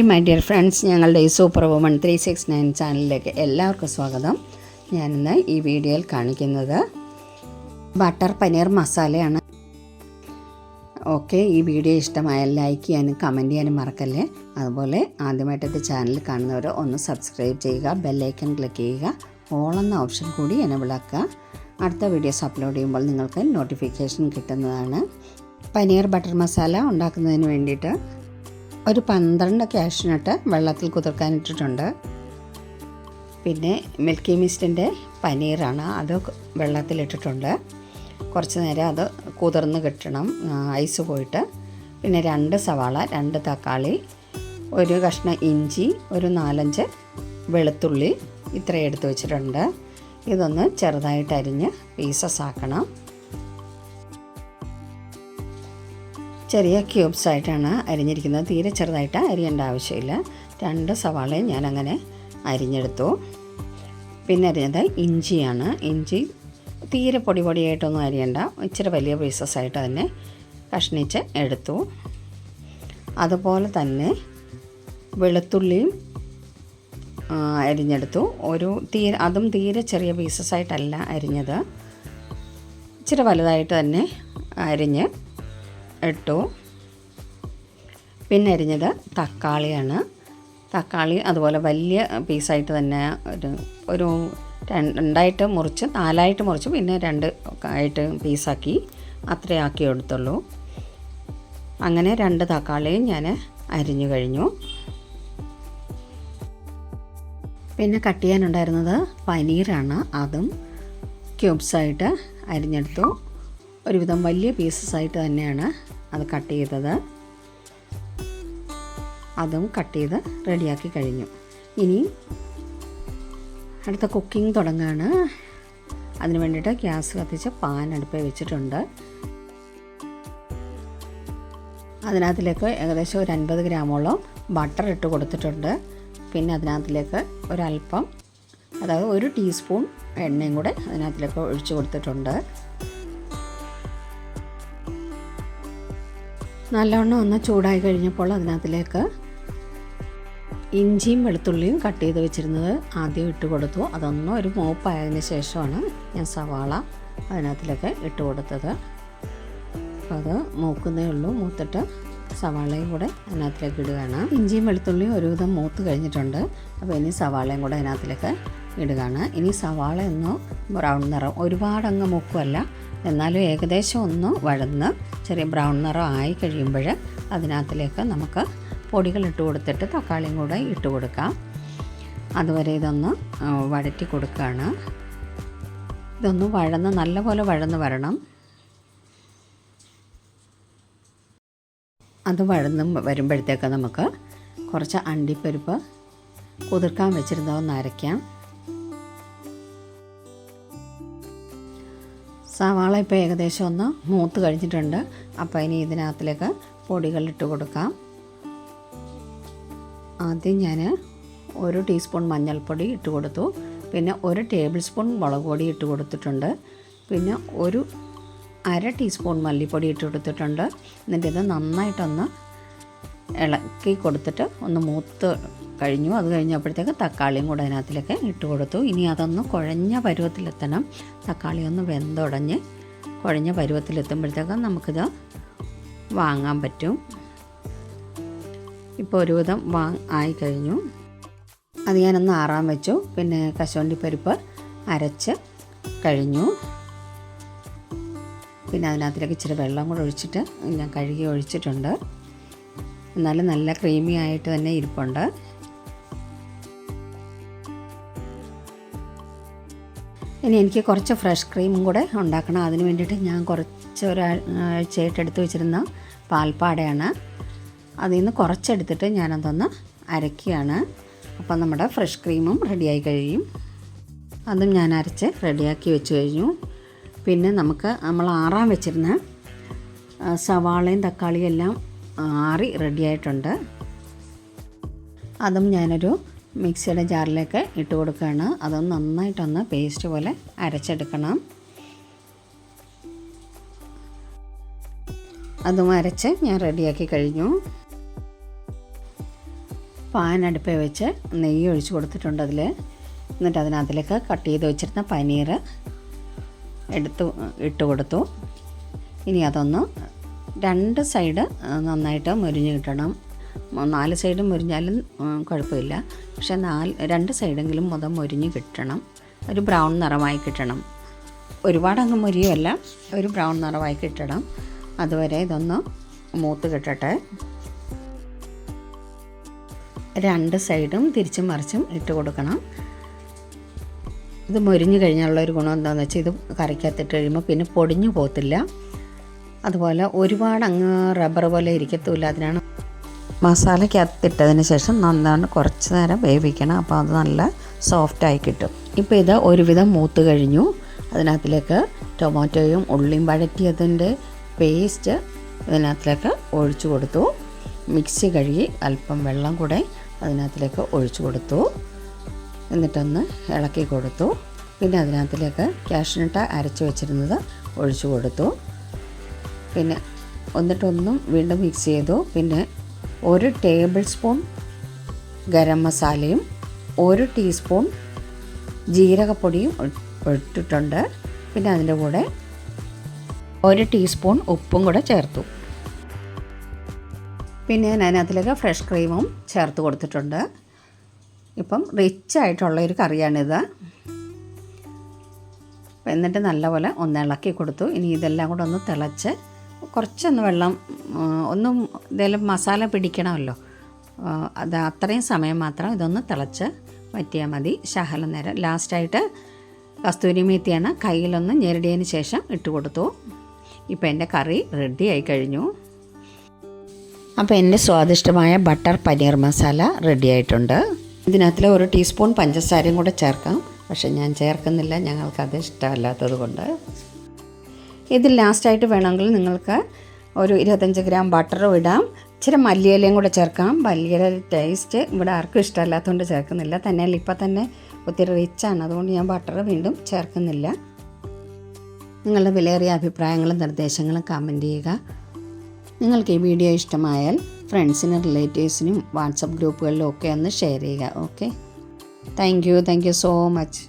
Hi my dear friends. ഞങ്ങളുടെ ഈ super woman three six nine ചാനലിലേക്ക് എല്ലാവർക്കും സ്വാഗതം. ഞാനിന്ന് ഈ വീഡിയോയിൽ കാണിക്കുന്നത് ബട്ടർ പനീർ മസാലയാണ്. ഓക്കെ ഈ വീഡിയോ ഇഷ്ടമായാൽ ലൈക്ക് ചെയ്യാനും കമന്റ് ചെയ്യാനും മറക്കല്ലേ? അതുപോലെ ആദ്യമായിട്ട് ചാനൽ കാണുന്നവർ ഒന്ന് സബ്സ്ക്രൈബ് ചെയ്യുക ബെല്ലൈക്കൺ ക്ലിക്ക് ചെയ്യുക ഓൾ എന്ന ഓപ്ഷൻ കൂടി എനബിൾ ആക്കുക. അടുത്ത വീഡിയോസ് അപ്ലോഡ് ചെയ്യുമ്പോൾ നിങ്ങൾക്ക് നോട്ടിഫിക്കേഷൻ കിട്ടുന്നതാണ്. പനീർ ബട്ടർ മസാല ഉണ്ടാക്കുന്നതിന് വേണ്ടിയിട്ട് ഒരു പന്ത്രണ്ട് കാഷ്നട്ട് വെള്ളത്തിൽ കുതിർക്കാനിട്ടിട്ടുണ്ട് പിന്നെ മിൽക്കി മിസ്റ്റിന്റെ പനീറാണ് അത് വെള്ളത്തിലിട്ടിട്ടുണ്ട് കുറച്ച് നേരം അത് കുതിർന്ന് കിട്ടണം ഐസ് പോയിട്ട്. പിന്നെ രണ്ട് സവാള രണ്ട് തക്കാളി ഒരു കഷ്ണം ഇഞ്ചി ഒരു നാലഞ്ച് വെളുത്തുള്ളി ഇത്രയും എടുത്ത് വെച്ചിട്ടുണ്ട്. ഇതൊന്ന് ചെറുതായിട്ട് അരിഞ്ഞ് പീസസ് ആക്കണം. ചെറിയ ക്യൂബ്സ് ആയിട്ടാണ് അരിഞ്ഞിരിക്കുന്നത്. തീരെ ചെറുതായിട്ട് അരിയേണ്ട ആവശ്യമില്ല. രണ്ട് സവാളയും ഞാനങ്ങനെ അരിഞ്ഞെടുത്തു. പിന്നെ അരിഞ്ഞത് ഇഞ്ചിയാണ്. ഇഞ്ചി തീരെ പൊടി പൊടിയായിട്ടൊന്നും അരിയണ്ട. ഇച്ചിരി വലിയ പീസസ് ആയിട്ട് തന്നെ കഷ്ണിച്ച് എടുത്തു. അതുപോലെ തന്നെ വെളുത്തുള്ളിയും അരിഞ്ഞെടുത്തു. ഒരു തീരെ അതും തീരെ ചെറിയ പീസസ് ആയിട്ടല്ല അരിഞ്ഞത്. ഇച്ചിരി വലുതായിട്ട് തന്നെ അരിഞ്ഞ് ഇട്ടു. പിന്നെ അരിഞ്ഞത് തക്കാളിയാണ്. തക്കാളി അതുപോലെ വലിയ പീസായിട്ട് തന്നെ ഒരു ഒരു രണ്ടായിട്ട് മുറിച്ച് നാലായിട്ട് മുറിച്ച് പിന്നെ രണ്ട് ആയിട്ട് പീസാക്കി അത്രേ ആക്കി എടുത്തുള്ളൂ. അങ്ങനെ രണ്ട് തക്കാളിയും ഞാൻ അരിഞ്ഞു കഴിഞ്ഞു. പിന്നെ കട്ട് ചെയ്യാനുണ്ടായിരുന്നത് പനീറാണ്. അതും ക്യൂബ്സായിട്ട് അരിഞ്ഞെടുത്തു. ഒരുവിധം വലിയ പീസസ് ആയിട്ട് തന്നെയാണ് അത് കട്ട് ചെയ്തത്. അതും കട്ട് ചെയ്ത് റെഡിയാക്കി കഴിഞ്ഞു. ഇനി അടുത്ത കുക്കിംഗ് തുടങ്ങുകയാണ് അതിന് വേണ്ടിയിട്ട് ഗ്യാസ് കത്തിച്ച് പാൻ അടുപ്പിൽ വെച്ചിട്ടുണ്ട്. അതിനകത്തിലേക്ക് ഏകദേശം ഒരു അൻപത് ഗ്രാമോളം ബട്ടർ ഇട്ട് കൊടുത്തിട്ടുണ്ട്. പിന്നെ അതിനകത്തിലേക്ക് ഒരല്പം അതായത് ഒരു ടീസ്പൂൺ എണ്ണയും കൂടെ അതിനകത്തിലേക്ക് ഒഴിച്ചു കൊടുത്തിട്ടുണ്ട്. നല്ലവണ്ണം ഒന്ന് ചൂടായി കഴിഞ്ഞപ്പോൾ അതിനകത്തിലേക്ക് ഇഞ്ചിയും വെളുത്തുള്ളിയും കട്ട് ചെയ്ത് വെച്ചിരുന്നത് ആദ്യം ഇട്ട് കൊടുത്തു. അതൊന്നും ഒരു മൂപ്പായതിന് ശേഷമാണ് ഞാൻ സവാള അതിനകത്തിലേക്ക് ഇട്ട് കൊടുത്തത്. അപ്പോൾ അത് മൂക്കുന്നേ ഉള്ളൂ. മൂത്തിട്ട് സവാളയും കൂടെ അതിനകത്തിലേക്ക് ഇടുകയാണ്. ഇഞ്ചിയും വെളുത്തുള്ളിയും ഒരുവിധം മൂത്ത് കഴിഞ്ഞിട്ടുണ്ട്. അപ്പോൾ ഇനി സവാളയും കൂടെ അതിനകത്തിലേക്ക് ഇടുകയാണ്. ഇനി സവാള ബ്രൗൺ നിറം ഒരുപാടങ്ങ് മൂക്കുമല്ല എന്നാലും ഏകദേശം ഒന്ന് വഴന്ന് ചെറിയ ബ്രൗൺ നിറം ആയി കഴിയുമ്പോൾ അതിനകത്തിലേക്ക് നമുക്ക് പൊടികൾ ഇട്ട് കൊടുത്തിട്ട് തക്കാളിയും കൂടെ ഇട്ട് കൊടുക്കാം. അതുവരെ ഇതൊന്ന് വഴറ്റി കൊടുക്കുകയാണ്. ഇതൊന്ന് വഴന്ന് നല്ലപോലെ വഴന്ന് വരണം. അത് വഴന്ന് വരുമ്പോഴത്തേക്ക് നമുക്ക് കുറച്ച് അണ്ടിപ്പരിപ്പ് കുതിർക്കാൻ വെച്ചിരുന്നതൊന്ന് അരയ്ക്കാം. സവാള ഇപ്പോൾ ഏകദേശം ഒന്ന് മൂത്ത് കഴിഞ്ഞിട്ടുണ്ട്. അപ്പോൾ ഇനി ഇതിനകത്തിലേക്ക് പൊടികൾ ഇട്ട് കൊടുക്കാം. ആദ്യം ഞാൻ ഒരു ടീസ്പൂൺ മഞ്ഞൾപ്പൊടി ഇട്ട് കൊടുത്തു. പിന്നെ ഒരു ടേബിൾ സ്പൂൺ മുളക് പൊടി ഇട്ട് കൊടുത്തിട്ടുണ്ട്. പിന്നെ ഒരു അര ടീസ്പൂൺ മല്ലിപ്പൊടി ഇട്ട് കൊടുത്തിട്ടുണ്ട്. എന്നിട്ട് ഇത് നന്നായിട്ടൊന്ന് ഇളക്കി കൊടുത്തിട്ട് ഒന്ന് മൂത്ത് കഴിഞ്ഞു. അത് കഴിഞ്ഞപ്പോഴത്തേക്ക് തക്കാളിയും കൂടെ അതിനകത്തിലേക്ക് ഇട്ട് കൊടുത്തു. ഇനി അതൊന്ന് കുഴഞ്ഞ പരുവത്തിലെത്തണം. തക്കാളി ഒന്ന് വെന്തുടഞ്ഞ് കുഴഞ്ഞ പരുവത്തിലെത്തുമ്പോഴത്തേക്ക് നമുക്കിത് വാങ്ങാൻ പറ്റും. ഇപ്പോൾ ഒരുവിധം വാ ആയി കഴിഞ്ഞു. അത് ഞാനൊന്ന് ആറാൻ വെച്ചു. പിന്നെ കശുവണ്ടി പരിപ്പ് അരച്ച് കഴിഞ്ഞു. പിന്നെ അതിനകത്തിലേക്ക് ഇച്ചിരി വെള്ളം കൂടെ ഒഴിച്ചിട്ട് ഞാൻ കഴുകി ഒഴിച്ചിട്ടുണ്ട്. എന്നാലും നല്ല ക്രീമി ആയിട്ട് തന്നെ ഇരിപ്പുണ്ട്. ഇനി എനിക്ക് കുറച്ച് ഫ്രഷ് ക്രീമും കൂടെ ഉണ്ടാക്കണം. അതിന് വേണ്ടിയിട്ട് ഞാൻ കുറച്ച് ഒരാഴ്ചയായിട്ട് എടുത്ത് വെച്ചിരുന്ന പാൽപ്പാടയാണ്. അതിൽ നിന്ന് കുറച്ചെടുത്തിട്ട് ഞാനതൊന്ന് അരയ്ക്കുകയാണ്. അപ്പം നമ്മുടെ ഫ്രഷ് ക്രീമും റെഡിയായി കഴിയും. അതും ഞാൻ അരച്ച് റെഡിയാക്കി വെച്ച് കഴിഞ്ഞു. പിന്നെ നമുക്ക് നമ്മൾ ആറാൻ വെച്ചിരുന്ന സവാളയും തക്കാളിയും എല്ലാം ആറി റെഡിയായിട്ടുണ്ട് അതും ഞാനൊരു മിക്സിയുടെ ജാറിലേക്ക് ഇട്ട് കൊടുക്കുകയാണ്. അതൊന്ന് നന്നായിട്ടൊന്ന് പേസ്റ്റ് പോലെ അരച്ചെടുക്കണം. അതും അരച്ച് ഞാൻ റെഡിയാക്കി കഴിഞ്ഞു. പാൻ അടുപ്പേ വെച്ച് നെയ്യ് ഒഴിച്ച് കൊടുത്തിട്ടുണ്ട് അതിൽ എന്നിട്ട് അതിനകത്തിലേക്ക് കട്ട് ചെയ്ത് വെച്ചിരുന്ന പനീർ എടുത്ത് ഇട്ട് കൊടുത്തു. ഇനി അതൊന്ന് രണ്ട് സൈഡ് നന്നായിട്ട് മുരിഞ്ഞ് കിട്ടണം. നാല് സൈഡും മുരിഞ്ഞാലും കുഴപ്പമില്ല. പക്ഷേ നാല് രണ്ട് സൈഡെങ്കിലും മുതൽ മുരിഞ്ഞ് കിട്ടണം. ഒരു ബ്രൗൺ നിറമായി കിട്ടണം. ഒരുപാട് അങ്ങ് മുരിയുമല്ല ഒരു ബ്രൗൺ നിറമായി കിട്ടണം. അതുവരെ ഇതൊന്ന് മൂത്ത് കിട്ടട്ടെ. രണ്ട് സൈഡും തിരിച്ചും മറിച്ചും ഇട്ട് കൊടുക്കണം. ഇത് മൊരിഞ്ഞ് കഴിഞ്ഞുള്ള ഒരു ഗുണം എന്താണെന്ന് വെച്ചാൽ ഇത് കറിക്കകത്തിട്ട് കഴിയുമ്പോൾ പിന്നെ പൊടിഞ്ഞു പോകത്തില്ല. അതുപോലെ ഒരുപാട് അങ്ങ് റബ്ബർ പോലെ ഇരിക്കത്തുമില്ല. അതിനാണ് മസാലയ്ക്കകത്തിട്ടതിന് ശേഷം നന്നാണ് കുറച്ച് നേരം വേവിക്കണം. അപ്പോൾ അത് നല്ല സോഫ്റ്റായി കിട്ടും. ഇപ്പോൾ ഇത് ഒരുവിധം മൂത്ത് കഴിഞ്ഞു. അതിനകത്തിലേക്ക് ടൊമാറ്റോയും ഉള്ളിയും വഴറ്റിയതിന്റെ പേസ്റ്റ് ഇതിനകത്തിലേക്ക് ഒഴിച്ചു കൊടുത്തു. മിക്സി കഴുകി അല്പം വെള്ളം കൂടെ അതിനകത്തിലേക്ക് ഒഴിച്ചു കൊടുത്തു. എന്നിട്ടൊന്ന് ഇളക്കി കൊടുത്തു. പിന്നെ അതിനകത്തിലേക്ക് കാഷ്നട്ട് അരച്ചു വെച്ചിരുന്നത് ഒഴിച്ചു കൊടുത്തു. പിന്നെ എന്നിട്ടൊന്നും വീണ്ടും മിക്സ് ചെയ്തു. പിന്നെ ഒരു ടേബിൾ സ്പൂൺ ഗരം മസാലയും ഒരു ടീസ്പൂൺ ജീരകപ്പൊടിയും ഇട്ടിട്ടുണ്ട്. പിന്നെ അതിന്റെ കൂടെ ഒരു ടീസ്പൂൺ ഉപ്പും കൂടെ ചേർത്തു. പിന്നെ ഞാൻ അതിലേക്ക് ഫ്രഷ് ക്രീമും ചേർത്ത് കൊടുത്തിട്ടുണ്ട്. ഇപ്പം റിച്ച് ആയിട്ടുള്ള ഒരു കറിയാണിത്. എന്നിട്ട് നല്ലപോലെ ഒന്ന് ഇളക്കി കൊടുത്തു. ഇനി ഇതെല്ലാം കൂടെ ഒന്ന് തിളച്ച് കുറച്ചൊന്ന് വെള്ളം ഒന്നും ഇതെല്ലാം മസാല പിടിക്കണമല്ലോ. അത് അത്രയും സമയം മാത്രം ഇതൊന്ന് തിളച്ച് വറ്റിയാൽ മതി. ശകലം നേരം. ലാസ്റ്റായിട്ട് കസ്തൂരി മേത്തിയാണ് കയ്യിലൊന്ന് ഞെരടിയതിന് ശേഷം ഇട്ട് കൊടുത്തു. ഇപ്പം എന്റെ കറി റെഡി ആയി കഴിഞ്ഞു. അപ്പോൾ എന്റെ സ്വാദിഷ്ടമായ ബട്ടർ പനീർ മസാല റെഡി ആയിട്ടുണ്ട്. ഇതിനകത്തിൽ ഒരു ടീസ്പൂൺ പഞ്ചസാരയും കൂടെ ചേർക്കാം. പക്ഷെ ഞാൻ ചേർക്കുന്നില്ല. ഞങ്ങൾക്കത് ഇഷ്ടമല്ലാത്തത് കൊണ്ട് ഇതിൽ ലാസ്റ്റായിട്ട് വേണമെങ്കിൽ നിങ്ങൾക്ക് ഒരു ഇരുപത്തഞ്ച് ഗ്രാം ബട്ടറും ഇടാം. ഇച്ചിരി മല്ലിയിലയും കൂടെ ചേർക്കാം. മല്ലിയില ടേസ്റ്റ് ഇവിടെ ആർക്കും ഇഷ്ടമല്ലാത്തതുകൊണ്ട് ചേർക്കുന്നില്ല. തന്നെ ഇപ്പം തന്നെ ഒത്തിരി റിച്ചാണ് അതുകൊണ്ട് ഞാൻ ബട്ടർ വീണ്ടും ചേർക്കുന്നില്ല. നിങ്ങളുടെ വിലയേറിയ അഭിപ്രായങ്ങളും നിർദ്ദേശങ്ങളും കമന്റ് ചെയ്യുക. നിങ്ങൾക്ക് ഈ വീഡിയോ ഇഷ്ടമായാൽ ഫ്രണ്ട്സിനും റിലേറ്റീവ്സിനും വാട്സപ്പ് ഗ്രൂപ്പുകളിലും ഒക്കെ ഒന്ന് ഷെയർ ചെയ്യുക. Okay thank you thank you so much